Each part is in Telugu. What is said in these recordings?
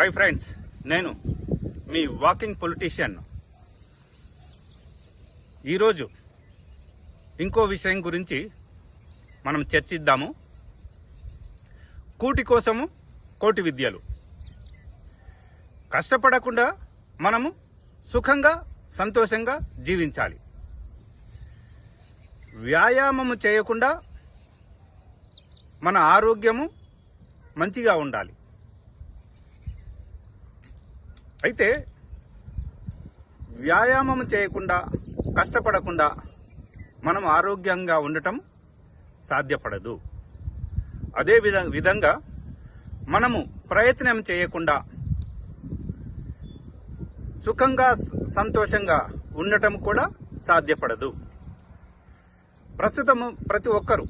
హాయ్ ఫ్రెండ్స్ నేను మీ వాకింగ్ పొలిటీషియన్ ఈరోజు ఇంకో విషయం గురించి మనం చర్చిద్దాము. కూటి కోసము కోటి విద్యలు. కష్టపడకుండా మనము సుఖంగా సంతోషంగా జీవించాలి. వ్యాయామము చేయకుండా మన ఆరోగ్యము మంచిగా ఉండాలి. అయితే వ్యాయామం చేయకుండా కష్టపడకుండా మనం ఆరోగ్యంగా ఉండటం సాధ్యపడదు. అదే విధ విధంగా మనము ప్రయత్నం చేయకుండా సుఖంగా సంతోషంగా ఉండటం కూడా సాధ్యపడదు. ప్రస్తుతము ప్రతి ఒక్కరూ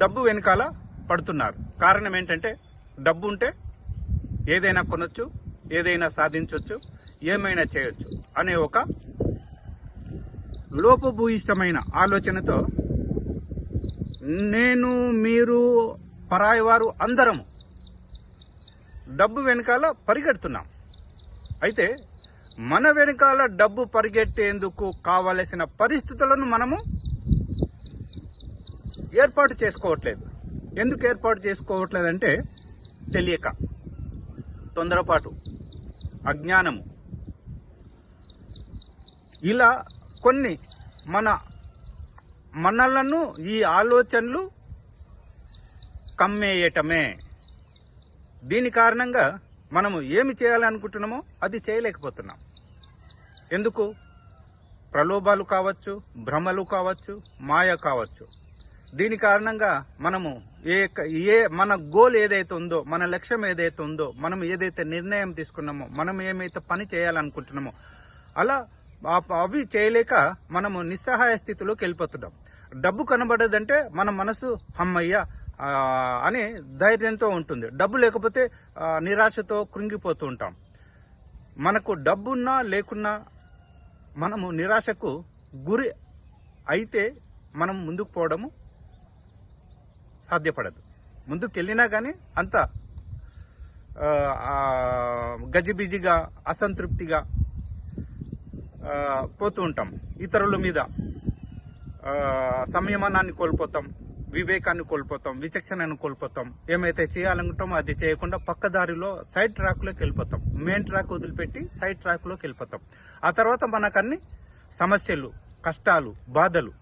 డబ్బు వెనకాల పడుతున్నారు. కారణం ఏంటంటే డబ్బు ఉంటే ఏదైనా కొనొచ్చు ఏదైనా సాధించవచ్చు ఏమైనా చేయొచ్చు అనే ఒక లోపభూయిష్టమైన ఆలోచనతో నేను మీరు పరాయి వారు అందరము డబ్బు వెనకాల పరిగెడుతున్నాం. అయితే మన వెనకాల డబ్బు పరిగెట్టేందుకు కావలసిన పరిస్థితులను మనము ఏర్పాటు చేసుకోవట్లేదు. ఎందుకు ఏర్పాటు చేసుకోవట్లేదంటే తెలియక తొందరపాటు. అజ్ఞానము. ఇలా కొన్ని మన మనలను ఈ ఆలోచనలు కమ్మేయటమే. దీని కారణంగా మనము ఏమి చేయాలనుకుంటున్నామో అది చేయలేకపోతున్నాం. ఎందుకు? ప్రలోభాలు కావచ్చు భ్రమలు కావచ్చు మాయ కావచ్చు. దీని కారణంగా మనము ఏ ఏ మన గోల్ ఏదైతే ఉందో మన లక్ష్యం ఏదైతే ఉందో మనం ఏదైతే నిర్ణయం తీసుకున్నామో మనం ఏమైతే పని చేయాలనుకుంటున్నామో అలా అవి చేయలేక మనము నిస్సహాయ స్థితిలోకి వెళ్ళిపోతున్నాం. డబ్బు కనబడదంటే మన మనసు హమ్మయ్య అని ధైర్యంతో ఉంటుంది. డబ్బు లేకపోతే నిరాశతో కృంగిపోతూ ఉంటాం. మనకు డబ్బున్నా లేకున్నా మనము నిరాశకు గురి అయితే మనం ముందుకు పోవడము సాధ్యపడదు. ముందుకు వెళ్ళినా కానీ అంత గజిబిజిగా అసంతృప్తిగా పోతూ ఉంటాం. ఇతరుల మీద సంయమనాన్ని కోల్పోతాం వివేకాన్ని కోల్పోతాం విచక్షణను కోల్పోతాం. ఏమైతే చేయాలనుకుంటామో అది చేయకుండా పక్క దారిలో సైడ్ ట్రాక్లోకి వెళ్ళిపోతాం. మెయిన్ ట్రాక్ వదిలిపెట్టి సైడ్ ట్రాక్లోకి వెళ్ళిపోతాం. ఆ తర్వాత మనకన్నీ సమస్యలు కష్టాలు బాధలు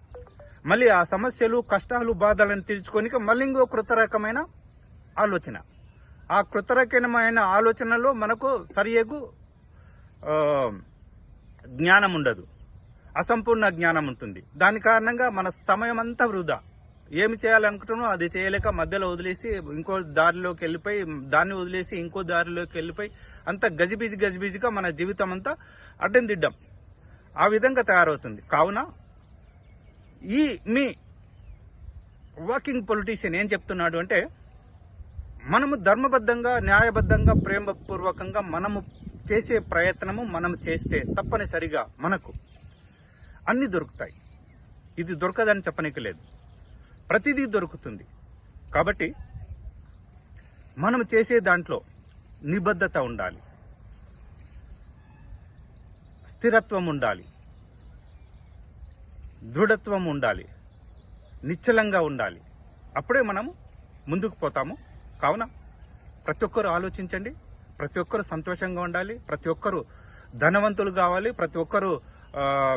మళ్ళీ ఆ సమస్యలు కష్టాలు బాధలను తీర్చుకొని మళ్ళీ ఇంకో కృత రకమైన ఆలోచన. ఆ కృత రకమైన ఆలోచనలో మనకు సరియగు జ్ఞానం ఉండదు. అసంపూర్ణ జ్ఞానం ఉంటుంది. దాని కారణంగా మన సమయం అంతా వృధా. ఏమి చేయాలనుకుంటున్నామో అది చేయలేక మధ్యలో వదిలేసి ఇంకో దారిలోకి వెళ్ళిపోయి దాన్ని వదిలేసి ఇంకో దారిలోకి వెళ్ళిపోయి అంత గజిబిజి గజిబిజిగా మన జీవితం అంతా అడ్డం దిడ్డం ఆ విధంగా తయారవుతుంది. కావున ఈ మీ వాకింగ్ పొలిటీషియన్ ఏం చెప్తున్నాడు అంటే మనము ధర్మబద్ధంగా న్యాయబద్ధంగా ప్రేమపూర్వకంగా మనము చేసే ప్రయత్నము మనం చేస్తే తప్పనిసరిగా మనకు అన్ని దొరుకుతాయి. ఇది దొరకదని చెప్పనీకి లేదు. ప్రతిదీ దొరుకుతుంది. కాబట్టి మనం చేసే దాంట్లో నిబద్ధత ఉండాలి. స్థిరత్వం ఉండాలి. దృఢత్వం ఉండాలి. నిశ్చలంగా ఉండాలి. అప్పుడే మనం ముందుకు పోతాము. కావున ప్రతి ఒక్కరు ఆలోచించండి. ప్రతి ఒక్కరు సంతోషంగా ఉండాలి. ప్రతి ఒక్కరు ధనవంతులు కావాలి. ప్రతి ఒక్కరు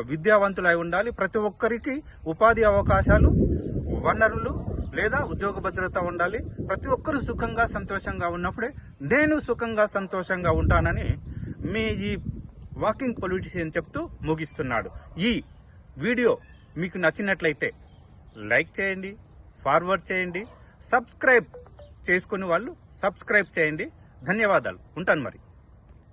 విద్యావంతులు అయి ఉండాలి. ప్రతి ఒక్కరికి ఉపాధి అవకాశాలు వనరులు లేదా ఉద్యోగ భద్రత ఉండాలి. ప్రతి ఒక్కరు సుఖంగా సంతోషంగా ఉన్నప్పుడే నేను సుఖంగా సంతోషంగా ఉంటానని మీ ఈ వాకింగ్ పొలిటీషియన్ చెప్తూ ముగిస్తున్నాడు. ఈ వీడియో మీకు నచ్చినట్లయితే లైక్ చేయండి ఫార్వర్డ్ చేయండి సబ్స్క్రైబ్ చేసుకుని వాళ్ళు సబ్స్క్రైబ్ చేయండి. ధన్యవాదాలు. ఉంటాను మరి.